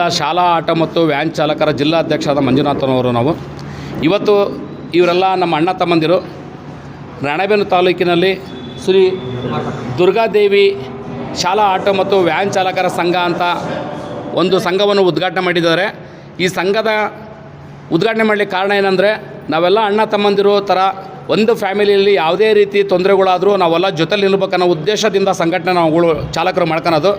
ಜಿಲ್ಲಾ ಶಾಲಾ ಆಟೋ ಮತ್ತು ವ್ಯಾನ್ ಚಾಲಕರ ಜಿಲ್ಲಾಧ್ಯಕ್ಷರಾದ ಮಂಜುನಾಥನವರು ನಾವು. ಇವತ್ತು ಇವರೆಲ್ಲ ನಮ್ಮ ಅಣ್ಣ ತಮ್ಮಂದಿರು. ರಾಣೆಬೆನ್ನು ತಾಲೂಕಿನಲ್ಲಿ ಶ್ರೀ ದುರ್ಗಾದೇವಿ ಶಾಲಾ ಆಟೋ ಮತ್ತು ವ್ಯಾನ್ ಚಾಲಕರ ಸಂಘ ಅಂತ ಒಂದು ಸಂಘವನ್ನು ಉದ್ಘಾಟನೆ ಮಾಡಿದ್ದಾರೆ. ಈ ಸಂಘದ ಉದ್ಘಾಟನೆ ಮಾಡಲಿಕ್ಕೆ ಕಾರಣ ಏನಂದರೆ ನಾವೆಲ್ಲ ಅಣ್ಣ ತಮ್ಮಂದಿರು ಥರ ಒಂದು ಫ್ಯಾಮಿಲಿಯಲ್ಲಿ ಯಾವುದೇ ರೀತಿ ತೊಂದರೆಗಳಾದರೂ ನಾವೆಲ್ಲ ಜೊತೆಲಿ ನಿಲ್ಬೇಕನ್ನೋ ಉದ್ದೇಶದಿಂದ ಸಂಘಟನೆ ನಾವುಗಳು ಚಾಲಕರು ಮಾಡ್ಕೊಳೋದು.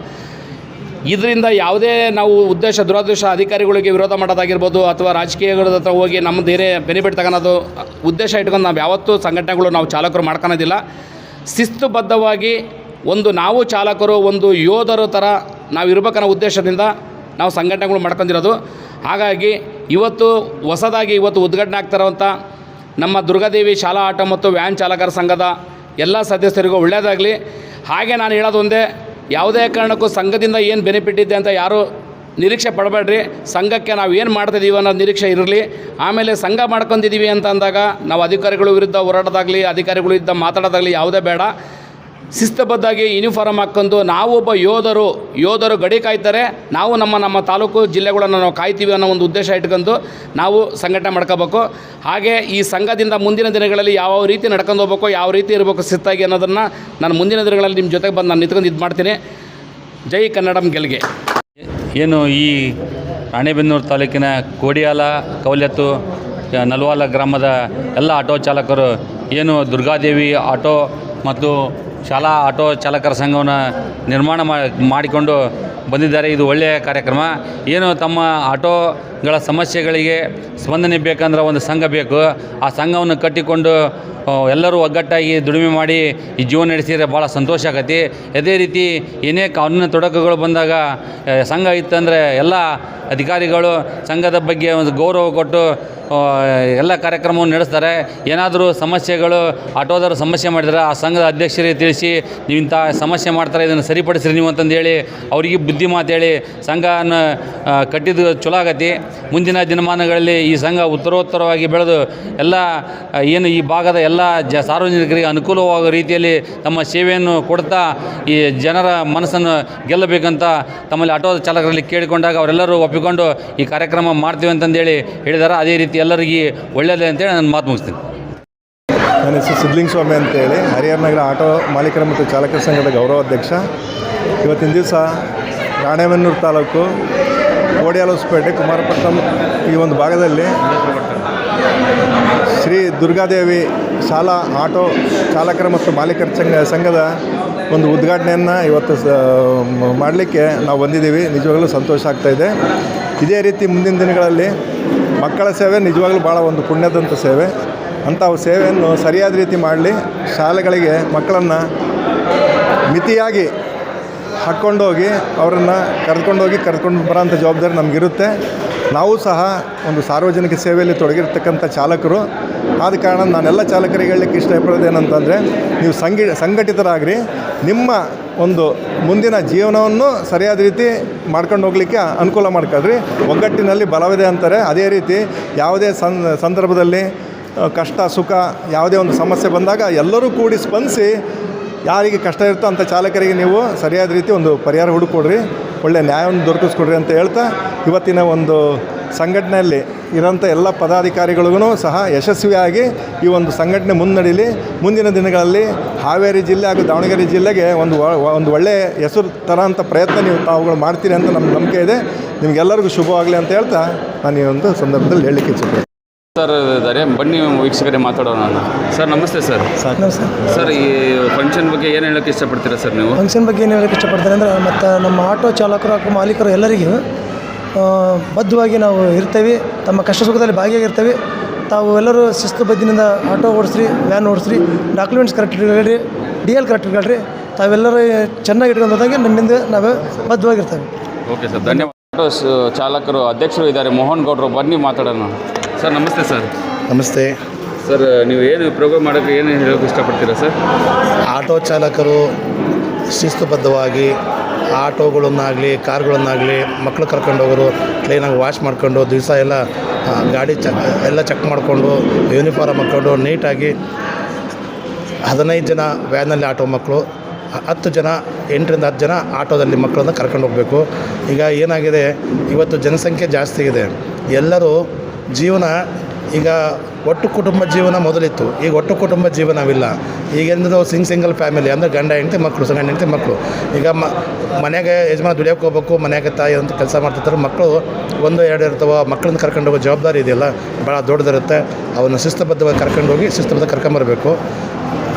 ಇದರಿಂದ ಯಾವುದೇ ನಾವು ಉದ್ದೇಶ, ದುರಾದೃಷ್ಟ ಅಧಿಕಾರಿಗಳಿಗೆ ವಿರೋಧ ಮಾಡೋದಾಗಿರ್ಬೋದು ಅಥವಾ ರಾಜಕೀಯಗಳ ಹತ್ರ ಹೋಗಿ ನಮ್ಮ ಧೈರ್ಯ ಬೆನಿಫಿಟ್ ತಗೊಳೋದು, ಉದ್ದೇಶ ಇಟ್ಕೊಂಡು ನಾವು ಯಾವತ್ತೂ ಸಂಘಟನೆಗಳು ನಾವು ಚಾಲಕರು ಮಾಡ್ಕೊಳೋದಿಲ್ಲ. ಶಿಸ್ತುಬದ್ಧವಾಗಿ ಒಂದು ನಾವು ಚಾಲಕರು, ಒಂದು ಯೋಧರ ಥರ ನಾವು ಇರ್ಬೇಕನ್ನೋ ಉದ್ದೇಶದಿಂದ ನಾವು ಸಂಘಟನೆಗಳು ಮಾಡ್ಕೊಂಡಿರೋದು. ಹಾಗಾಗಿ ಇವತ್ತು ಹೊಸದಾಗಿ ಇವತ್ತು ಉದ್ಘಾಟನೆ ಆಗ್ತಿರೋವಂಥ ನಮ್ಮ ದುರ್ಗಾದೇವಿ ಶಾಲಾ ಆಟೋ ಮತ್ತು ವ್ಯಾನ್ ಚಾಲಕರ ಸಂಘದ ಎಲ್ಲ ಸದಸ್ಯರಿಗೂ ಒಳ್ಳೆಯದಾಗಲಿ ಹಾಗೆ ನಾನು ಹೇಳೋದು ಒಂದೇ ಯಾವುದೇ ಕಾರಣಕ್ಕೂ ಸಂಘದಿಂದ ಏನು ಬೆನಿಫಿಟ್ ಇದೆ ಅಂತ ಯಾರು ನಿರೀಕ್ಷೆ ಪಡಬೇಡ್ರಿ. ಸಂಘಕ್ಕೆ ನಾವು ಏನು ಮಾಡ್ತಿದ್ದೀವಿ ಅನ್ನೋ ನಿರೀಕ್ಷೆ ಇರಲಿ. ಆಮೇಲೆ ಸಂಘ ಮಾಡ್ಕೊಂಡಿದ್ದೀವಿ ಅಂತ ಅಂದಾಗ ನಾವು ಅಧಿಕಾರಿಗಳ ವಿರುದ್ಧ ಹೋರಾಡೋದಾಗಲಿ ಅಧಿಕಾರಿಗಳು ಮಾತಾಡೋದಾಗಲಿ ಯಾವುದೇ ಬೇಡ. ಶಿಸ್ತುಬದ್ಧಾಗಿ ಯೂನಿಫಾರ್ಮ್ ಹಾಕ್ಕೊಂಡು ನಾವು ಒಬ್ಬ ಯೋಧರು ಯೋಧರು ಗಡಿ ಕಾಯ್ತಾರೆ. ನಾವು ನಮ್ಮ ನಮ್ಮ ತಾಲೂಕು ಜಿಲ್ಲೆಗಳನ್ನು ನಾವು ಕಾಯ್ತೀವಿ ಅನ್ನೋ ಒಂದು ಉದ್ದೇಶ ಇಟ್ಕೊಂಡು ನಾವು ಸಂಘಟನೆ ಮಾಡ್ಕೋಬೇಕು. ಹಾಗೆ ಈ ಸಂಘದಿಂದ ಮುಂದಿನ ದಿನಗಳಲ್ಲಿ ಯಾವ ರೀತಿ ನಡ್ಕೊಂಡು ಹೋಗ್ಬೇಕು, ಯಾವ ರೀತಿ ಇರಬೇಕು ಶಿಸ್ತಾಗಿ ಅನ್ನೋದನ್ನು ನಾನು ಮುಂದಿನ ದಿನಗಳಲ್ಲಿ ನಿಮ್ಮ ಜೊತೆಗೆ ಬಂದು ನಾನು ನಿಂತ್ಕೊಂಡು ಇದು ಮಾಡ್ತೀನಿ. ಜೈ ಕನ್ನಡಂ ಗೆಲ್ಗೆ. ಏನು ಈ ರಾಣೆಬೆನ್ನೂರು ತಾಲೂಕಿನ ಕೋಡಿಯಾಲ ಕೌಲ್ಯತ್ತು ನಲ್ವಾಲ ಗ್ರಾಮದ ಎಲ್ಲ ಆಟೋ ಚಾಲಕರು ಏನು ದುರ್ಗಾದೇವಿ ಆಟೋ ಮತ್ತು ಶಾಲಾ ಆಟೋ ಚಾಲಕರ ಸಂಘವನ್ನು ನಿರ್ಮಾಣ ಮಾಡಿಕೊಂಡು ಬಂದಿದ್ದಾರೆ. ಇದು ಒಳ್ಳೆಯ ಕಾರ್ಯಕ್ರಮ. ಏನು ತಮ್ಮ ಆಟೋಗಳ ಸಮಸ್ಯೆಗಳಿಗೆ ಸ್ಪಂದನೆ ಬೇಕಂದ್ರೆ ಒಂದು ಸಂಘ ಬೇಕು. ಆ ಸಂಘವನ್ನು ಕಟ್ಟಿಕೊಂಡು ಎಲ್ಲರೂ ಒಗ್ಗಟ್ಟಾಗಿ ದುಡಿಮೆ ಮಾಡಿ ಈ ಜೀವನ ನಡೆಸಿದರೆ ಭಾಳ ಸಂತೋಷ ಆಗತಿ ಅದೇ ರೀತಿ ಏನೇ ಕಾನೂನಿನ ತೊಡಕುಗಳು ಬಂದಾಗ ಸಂಘ ಇತ್ತಂದರೆ ಎಲ್ಲ ಅಧಿಕಾರಿಗಳು ಸಂಘದ ಬಗ್ಗೆ ಒಂದು ಗೌರವ ಕೊಟ್ಟು ಎಲ್ಲ ಕಾರ್ಯಕ್ರಮವನ್ನು ನಡೆಸ್ತಾರೆ. ಏನಾದರೂ ಸಮಸ್ಯೆಗಳು, ಆಟೋದವರು ಸಮಸ್ಯೆ ಮಾಡಿದರೆ ಆ ಸಂಘದ ಅಧ್ಯಕ್ಷರಿಗೆ ತಿಳಿಸಿ ನೀವು ಇಂಥ ಸಮಸ್ಯೆ ಮಾಡ್ತಾರೆ, ಇದನ್ನು ಸರಿಪಡಿಸ್ರಿ ನೀವು ಅಂತಂದು ಹೇಳಿ ಅವರಿಗೆ ಬುದ್ಧಿ ಮಾತು ಹೇಳಿ ಸಂಘನ ಕಟ್ಟಿದ್ದು ಚಲೋ ಆಗತಿ. ಮುಂದಿನ ದಿನಮಾನಗಳಲ್ಲಿ ಈ ಸಂಘ ಉತ್ತರೋತ್ತರವಾಗಿ ಬೆಳೆದು ಎಲ್ಲ ಏನು ಈ ಭಾಗದ ಎಲ್ಲ ಜ, ಸಾರ್ವಜನಿಕರಿಗೆ ಅನುಕೂಲವಾಗೋ ರೀತಿಯಲ್ಲಿ ತಮ್ಮ ಸೇವೆಯನ್ನು ಕೊಡ್ತಾ ಈ ಜನರ ಮನಸ್ಸನ್ನು ಗೆಲ್ಲಬೇಕಂತ ತಮ್ಮಲ್ಲಿ ಆಟೋ ಚಾಲಕರಲ್ಲಿ ಕೇಳಿಕೊಂಡಾಗ ಅವರೆಲ್ಲರೂ ಒಪ್ಪಿಕೊಂಡು ಈ ಕಾರ್ಯಕ್ರಮ ಮಾಡ್ತೀವಿ ಅಂತಂದೇಳಿ ಹೇಳಿದ್ದಾರೆ ಅದೇ ರೀತಿ ಎಲ್ಲರಿಗೆ ಒಳ್ಳೆಯದೇ ಅಂತೇಳಿ ನಾನು ಮಾತು ಮುಗಿಸ್ತೀನಿ. ನನ್ನ ಹೆಸರು ಸಿದ್ಲಿಂಗ ಸ್ವಾಮಿ ಅಂತೇಳಿ. ಹರಿಹರ ನಗರ ಆಟೋ ಮಾಲೀಕರ ಮತ್ತು ಚಾಲಕರ ಸಂಘದ ಗೌರವಾಧ್ಯಕ್ಷ ಇವತ್ತಿನ ದಿವಸ ರಾಣೆಬೆನ್ನೂರು ತಾಲೂಕು ಕೋಡಿಯಾಲೋಸ್ಪೇಟೆ ಕುಮಾರಪಟ್ಟಣಂ ಈ ಒಂದು ಭಾಗದಲ್ಲಿ ಶ್ರೀ ದುರ್ಗಾದೇವಿ ಶಾಲಾ ಆಟೋ ಚಾಲಕರ ಮತ್ತು ಮಾಲೀಕರ ಸಂಘ ಸಂಘದ ಒಂದು ಉದ್ಘಾಟನೆಯನ್ನು ಇವತ್ತು ಮಾಡಲಿಕ್ಕೆ ನಾವು ಬಂದಿದ್ದೀವಿ. ನಿಜವಾಗಲೂ ಸಂತೋಷ ಆಗ್ತಾಯಿದೆ ಇದೇ ರೀತಿ ಮುಂದಿನ ದಿನಗಳಲ್ಲಿ ಮಕ್ಕಳ ಸೇವೆ ನಿಜವಾಗ್ಲೂ ಭಾಳ ಒಂದು ಪುಣ್ಯದಂಥ ಸೇವೆ. ಅಂಥ ಸೇವೆಯನ್ನು ಸರಿಯಾದ ರೀತಿ ಮಾಡಲಿ, ಶಾಲೆಗಳಿಗೆ ಮಕ್ಕಳನ್ನು ಮಿತಿಯಾಗಿ ಹಾಕ್ಕೊಂಡೋಗಿ, ಅವರನ್ನು ಕರೆದುಕೊಂಡೋಗಿ ಕರೆದುಕೊಂಡು ಬರೋಂಥ ಜವಾಬ್ದಾರಿ ನಮಗಿರುತ್ತೆ. ನಾವು ಸಹ ಒಂದು ಸಾರ್ವಜನಿಕ ಸೇವೆಯಲ್ಲಿ ತೊಡಗಿರ್ತಕ್ಕಂಥ ಚಾಲಕರು. ಆದ ಕಾರಣ ನಾನೆಲ್ಲ ಚಾಲಕರಿಗೆ ಹೇಳಲಿಕ್ಕೆ ಇಷ್ಟಪಡೋದು ಏನಂತಂದರೆ, ನೀವು ಸಂಘಿ ಸಂಘಟಿತರಾಗ್ರಿ. ನಿಮ್ಮ ಒಂದು ಮುಂದಿನ ಜೀವನವನ್ನು ಸರಿಯಾದ ರೀತಿ ಮಾಡ್ಕೊಂಡು ಹೋಗಲಿಕ್ಕೆ ಅನುಕೂಲ ಮಾಡ್ಕೊಳ್ರಿ. ಒಗ್ಗಟ್ಟಿನಲ್ಲಿ ಬಲವಿದೆ ಅಂತಾರೆ. ಅದೇ ರೀತಿ ಯಾವುದೇ ಸಂ, ಸಂದರ್ಭದಲ್ಲಿ ಕಷ್ಟ, ಸುಖ, ಯಾವುದೇ ಒಂದು ಸಮಸ್ಯೆ ಬಂದಾಗ ಎಲ್ಲರೂ ಕೂಡಿ ಸ್ಪಂದಿಸಿ ಯಾರಿಗೆ ಕಷ್ಟ ಇರುತ್ತೋ ಅಂಥ ಚಾಲಕರಿಗೆ ನೀವು ಸರಿಯಾದ ರೀತಿ ಒಂದು ಪರಿಹಾರ ಹುಡುಕೊಡ್ರಿ ಒಳ್ಳೆ ನ್ಯಾಯವನ್ನು ದೊರಕಿಸ್ಕೊಡ್ರಿ ಅಂತ ಹೇಳ್ತಾ ಇವತ್ತಿನ ಒಂದು ಸಂಘಟನೆಯಲ್ಲಿ ಇರೋಂಥ ಎಲ್ಲ ಪದಾಧಿಕಾರಿಗಳಿಗೂ ಸಹ ಯಶಸ್ವಿಯಾಗಿ ಈ ಒಂದು ಸಂಘಟನೆ ಮುನ್ನಡೀಲಿ ಮುಂದಿನ ದಿನಗಳಲ್ಲಿ ಹಾವೇರಿ ಜಿಲ್ಲೆ ಹಾಗೂ ದಾವಣಗೆರೆ ಜಿಲ್ಲೆಗೆ ಒಂದು ಒಂದು ಒಳ್ಳೆಯ ಹೆಸರು ತರೋಂಥ ಪ್ರಯತ್ನ ನೀವು ತಾವುಗಳು ಮಾಡ್ತೀರಿ ಅಂತ ನಮ್ಮ ನಂಬಿಕೆ ಇದೆ. ನಿಮಗೆಲ್ಲರಿಗೂ ಶುಭವಾಗಲಿ ಅಂತ ಹೇಳ್ತಾ ನಾನು ಈ ಒಂದು ಸಂದರ್ಭದಲ್ಲಿ ಹೇಳಲಿಕ್ಕೆ ಇಚ್ಛೆ ಸರ್ ಇದ್ದಾರೆ ಬನ್ನಿ ವೀಕ್ಷಕರೇ ಮಾತಾಡೋಣ ಸರ್ ನಮಸ್ತೆ ಸರ್. ಸರ್ ಸರ್ ಸರ್ ಈ ಫಂಕ್ಷನ್ ಬಗ್ಗೆ ಏನು ಹೇಳೋಕ್ಕೆ ಇಷ್ಟಪಡ್ತೀರಾ ಸರ್ ನೀವು? ಫಂಕ್ಷನ್ ಬಗ್ಗೆ ಏನು ಹೇಳೋಕ್ಕೆ ಇಷ್ಟಪಡ್ತಾರೆ ಅಂದರೆ ಮತ್ತು ನಮ್ಮ ಆಟೋ ಚಾಲಕರು ಹಾಗೂ ಮಾಲೀಕರು ಎಲ್ಲರಿಗೂ ಬದ್ಧವಾಗಿ ನಾವು ಇರ್ತೇವೆ. ತಮ್ಮ ಕಷ್ಟ ಸುಖದಲ್ಲಿ ಭಾಗಿಯಾಗಿರ್ತೇವೆ. ತಾವು ಎಲ್ಲರೂ ಶಿಸ್ತು ಬದ್ದಿನಿಂದ ಆಟೋ ಓಡಿಸ್ರಿ ವ್ಯಾನ್ ಓಡಿಸ್ರಿ ಡಾಕ್ಯುಮೆಂಟ್ಸ್ ಕರೆಕ್ಟ್ ಇಟ್ಕೊಳ್ರಿ ಡಿ ಎಲ್ ಕರೆಕ್ಟ್ ಇಟ್ಕೊಳ್ರಿ. ತಾವೆಲ್ಲರೂ ಚೆನ್ನಾಗಿ ಇಟ್ಕೊಂಡು ಹೋದಾಗ ನಮ್ಮಿಂದ ನಾವು ಬದ್ಧವಾಗಿರ್ತೇವೆ. ಓಕೆ ಸರ್ ಧನ್ಯವಾದ. ಆಟೋ ಚಾಲಕರು ಅಧ್ಯಕ್ಷರು ಇದ್ದಾರೆ. ಮೋಹನ್ ಗೌಡ್ರು ಬನ್ನಿ ಮಾತಾಡೋಣ. ಸರ್ ನಮಸ್ತೆ ಸರ್. ನಮಸ್ತೆ. ಸರ್ ನೀವು ಏನು ಪ್ರೋಗ್ರಾಮ್ ಮಾಡೋಕ್ಕೆ ಏನು ಹೇಳೋಕ್ಕೆ ಇಷ್ಟಪಡ್ತೀರಾ ಸರ್? ಆಟೋ ಚಾಲಕರು ಶಿಸ್ತುಬದ್ಧವಾಗಿ ಆಟೋಗಳನ್ನಾಗಲಿ, ಕಾರ್ಗಳನ್ನಾಗಲಿ ಮಕ್ಕಳು ಕರ್ಕೊಂಡು ಹೋಗೋರು ಕ್ಲೀನಾಗಿ ವಾಶ್ ಮಾಡ್ಕೊಂಡು ದಿವಸ ಎಲ್ಲ ಗಾಡಿ ಚ ಎಲ್ಲ ಚೆಕ್ ಮಾಡಿಕೊಂಡು ಯೂನಿಫಾರ್ಮ್ ಹಾಕ್ಕೊಂಡು ನೀಟಾಗಿ ಹದಿನೈದು ಜನ ವ್ಯಾನಲ್ಲಿ ಆಟೋ ಮಕ್ಕಳು ಹತ್ತು ಜನ, ಎಂಟರಿಂದ ಹತ್ತು ಜನ ಆಟೋದಲ್ಲಿ ಮಕ್ಕಳನ್ನ ಕರ್ಕೊಂಡು ಹೋಗಬೇಕು. ಈಗ ಏನಾಗಿದೆ, ಇವತ್ತು ಜನಸಂಖ್ಯೆ ಜಾಸ್ತಿ ಇದೆ. ಎಲ್ಲರೂ ಜೀವನ ಈಗ ಒಟ್ಟು ಕುಟುಂಬ ಜೀವನ ಮೊದಲಿತ್ತು. ಈಗ ಒಟ್ಟು ಕುಟುಂಬ ಜೀವನವಿಲ್ಲ. ಈಗೆಂದ್ರೆ ಸಿಂಗ್, ಸಿಂಗಲ್ ಫ್ಯಾಮಿಲಿ ಅಂದರೆ ಗಂಡ, ಹೆಂಡತಿ ಮಕ್ಕಳು ಗಂಡ ಹೆಂಡತಿ ಮಕ್ಕಳು ಈಗ ಮ, ಮನೆಗೆ ಯಜಮಾನ ದುಡಿಯೋಕೆ ಹೋಗ್ಬೇಕು, ಮನೆಗೆ ತಾಯಿ ಅಂತ ಕೆಲಸ ಮಾಡ್ತಿರ್ತಾರೆ. ಮಕ್ಕಳು ಒಂದು, ಎರಡು ಇರ್ತವೆ. ಮಕ್ಕಳನ್ನ ಕರ್ಕೊಂಡು ಹೋಗೋ ಜವಾಬ್ದಾರಿ ಇದೆಯಲ್ಲ ಭಾಳ ದೊಡ್ಡದಿರುತ್ತೆ. ಅವನ್ನ ಶಿಸ್ತುಬದ್ಧವಾಗಿ ಕರ್ಕೊಂಡು ಹೋಗಿ, ಶಿಸ್ತುಬದ್ಧ ಕರ್ಕೊಂಬರ್ಬೇಕು.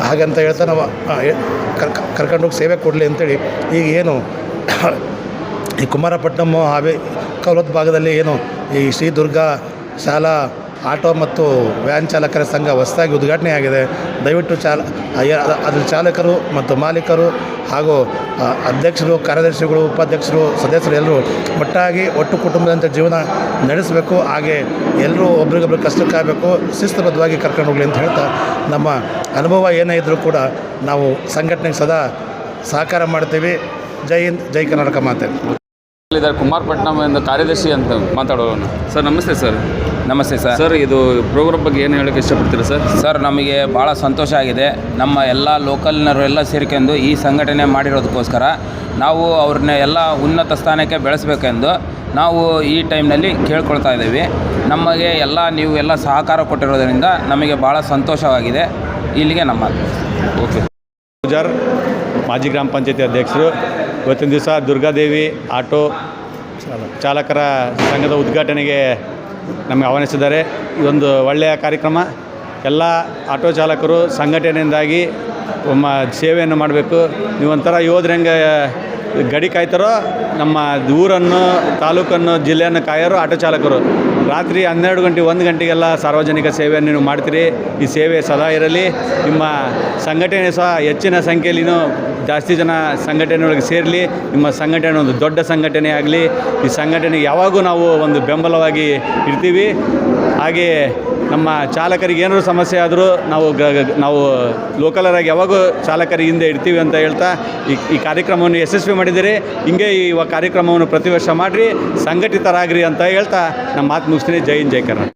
ಹಾಗಂತ ಹೇಳ್ತಾ ನಾವು ಕರ್ಕ ಕರ್ಕೊಂಡು ಕರ್ಕ ಕರ್ಕೊಂಡೋಗಿ ಸೇವೆ ಕೊಡಲಿ ಅಂತೇಳಿ. ಈಗ ಏನು, ಈ ಕುಮಾರಪಟ್ಟಣಮ್ ಹಾವೇ ಕೌಲತ್ ಭಾಗದಲ್ಲಿ ಏನು, ಈ ಶ್ರೀ ದುರ್ಗಾ ಶಾಲಾ ಆಟೋ ಮತ್ತು ವ್ಯಾನ್ ಚಾಲಕರ ಸಂಘ ಹೊಸದಾಗಿ ಉದ್ಘಾಟನೆ ಆಗಿದೆ ದಯವಿಟ್ಟು ಚಾಲ ಅದರ ಚಾಲಕರು ಮತ್ತು ಮಾಲೀಕರು ಹಾಗೂ ಅಧ್ಯಕ್ಷರು ಕಾರ್ಯದರ್ಶಿಗಳು ಉಪಾಧ್ಯಕ್ಷರು ಸದಸ್ಯರು ಎಲ್ಲರೂ ಒಟ್ಟಾಗಿ ಒಟ್ಟು ಕುಟುಂಬದಂತೆ ಜೀವನ ನಡೆಸಬೇಕು. ಹಾಗೆ ಎಲ್ಲರೂ ಒಬ್ರಿಗೊಬ್ರು ಕಷ್ಟಕ್ಕಾಗಬೇಕು ಶಿಸ್ತುಬದ್ಧವಾಗಿ ಕರ್ಕೊಂಡು ಹೋಗಲಿ ಅಂತ ಹೇಳ್ತಾ ನಮ್ಮ ಅನುಭವ ಏನೇ ಇದ್ದರೂ ಕೂಡ ನಾವು ಸಂಘಟನೆಗೆ ಸದಾ ಸಹಕಾರ ಮಾಡ್ತೀವಿ. ಜೈ ಹಿಂದ್ ಜೈ ಕರ್ನಾಟಕ ಮಾತೆ. ಕುಮಾರ್ ಕುಮಾರಪಟ್ಟಣಂ ಎಂದು ಕಾರ್ಯದರ್ಶಿ ಅಂತ ಮಾತಾಡೋರು ಸರ್ ನಮಸ್ತೆ ಸರ್. ನಮಸ್ತೆ ಸರ್. ಸರ್ ಇದು ಪ್ರೋಗ್ರಾಮ್ ಬಗ್ಗೆ ಏನು ಹೇಳಕ್ಕೆ ಇಷ್ಟಪಡ್ತೀರಾ ಸರ್? ಸರ್ ನಮಗೆ ಭಾಳ ಸಂತೋಷ ಆಗಿದೆ. ನಮ್ಮ ಎಲ್ಲ ಲೋಕಲ್ನವರು ಎಲ್ಲ ಸೇರ್ಕೊಂಡು ಈ ಸಂಘಟನೆ ಮಾಡಿರೋದಕ್ಕೋಸ್ಕರ ನಾವು ಅವ್ರನ್ನ ಎಲ್ಲ ಉನ್ನತ ಸ್ಥಾನಕ್ಕೆ ಬೆಳೆಸಬೇಕೆಂದು ನಾವು ಈ ಟೈಮ್ನಲ್ಲಿ ಕೇಳ್ಕೊಳ್ತಾ ಇದ್ದೀವಿ. ನಮಗೆ ಎಲ್ಲ ನೀವು ಎಲ್ಲ ಸಹಕಾರ ಕೊಟ್ಟಿರೋದರಿಂದ ನಮಗೆ ಭಾಳ ಸಂತೋಷವಾಗಿದೆ. ಇಲ್ಲಿಗೆ ನಮ್ಮ ಓಕೆ ಪೂಜಾರ್ ಮಾಜಿ ಗ್ರಾಮ ಪಂಚಾಯತಿ ಅಧ್ಯಕ್ಷರು ಇವತ್ತಿನ ದಿವಸ ದುರ್ಗಾದೇವಿ ಆಟೋ ಚಾಲಕರ ಸಂಘದ ಉದ್ಘಾಟನೆಗೆ ನಮಗೆ ಆಹ್ವಾನಿಸಿದ್ದಾರೆ. ಇದೊಂದು ಒಳ್ಳೆಯ ಕಾರ್ಯಕ್ರಮ. ಎಲ್ಲ ಆಟೋ ಚಾಲಕರು ಸಂಘಟನೆಯಿಂದಾಗಿ ಒಮ್ಮ ಸೇವೆಯನ್ನು ಮಾಡಬೇಕು. ನೀವೊಂಥರ ಹೆಂಗೆ ಗಡಿ ಕಾಯ್ತಾರೋ ನಮ್ಮ ಊರನ್ನು, ತಾಲೂಕನ್ನು, ಜಿಲ್ಲೆಯನ್ನು ಕಾಯೋರು ಆಟೋ ಚಾಲಕರು. ರಾತ್ರಿ ಹನ್ನೆರಡು ಗಂಟೆ, ಒಂದು ಗಂಟೆಗೆಲ್ಲ ಸಾರ್ವಜನಿಕ ಸೇವೆಯನ್ನು ನೀವು ಮಾಡ್ತೀರಿ. ಈ ಸೇವೆ ಸದಾ ಇರಲಿ. ನಿಮ್ಮ ಸಂಘಟನೆ ಸಹ ಹೆಚ್ಚಿನ ಸಂಖ್ಯೆಯಲ್ಲಿನೂ ಜಾಸ್ತಿ ಜನ ಸಂಘಟನೆಯೊಳಗೆ ಸೇರಲಿ. ನಿಮ್ಮ ಸಂಘಟನೆ ಒಂದು ದೊಡ್ಡ ಸಂಘಟನೆ ಆಗಲಿ. ಈ ಸಂಘಟನೆಗೆ ಯಾವಾಗೂ ನಾವು ಒಂದು ಬೆಂಬಲವಾಗಿ ಇರ್ತೀವಿ. ಹಾಗೆ ನಮ್ಮ ಚಾಲಕರಿಗೆ ಏನಾದ್ರು ಸಮಸ್ಯೆ ಆದರೂ ನಾವು ಗ ನಾವು ಲೋಕಲರಾಗಿ ಯಾವಾಗೂ ಚಾಲಕರಿಗೆ ಹಿಂದೆ ಇಡ್ತೀವಿ ಅಂತ ಹೇಳ್ತಾ ಈ ಈ ಕಾರ್ಯಕ್ರಮವನ್ನು ಯಶಸ್ವಿ ಮಾಡಿದಿರಿ ಹಿಂಗೆ ಈ ಕಾರ್ಯಕ್ರಮವನ್ನು ಪ್ರತಿ ವರ್ಷ ಮಾಡಿರಿ, ಸಂಘಟಿತರಾಗ್ರಿ ಅಂತ ಹೇಳ್ತಾ ನಮ್ಮ ಮಾತು ಮುಗಿಸ್ತೀನಿ ಜೈ ಹಿಂದ್, ಜೈ ಕರ್ನಾಟಕ.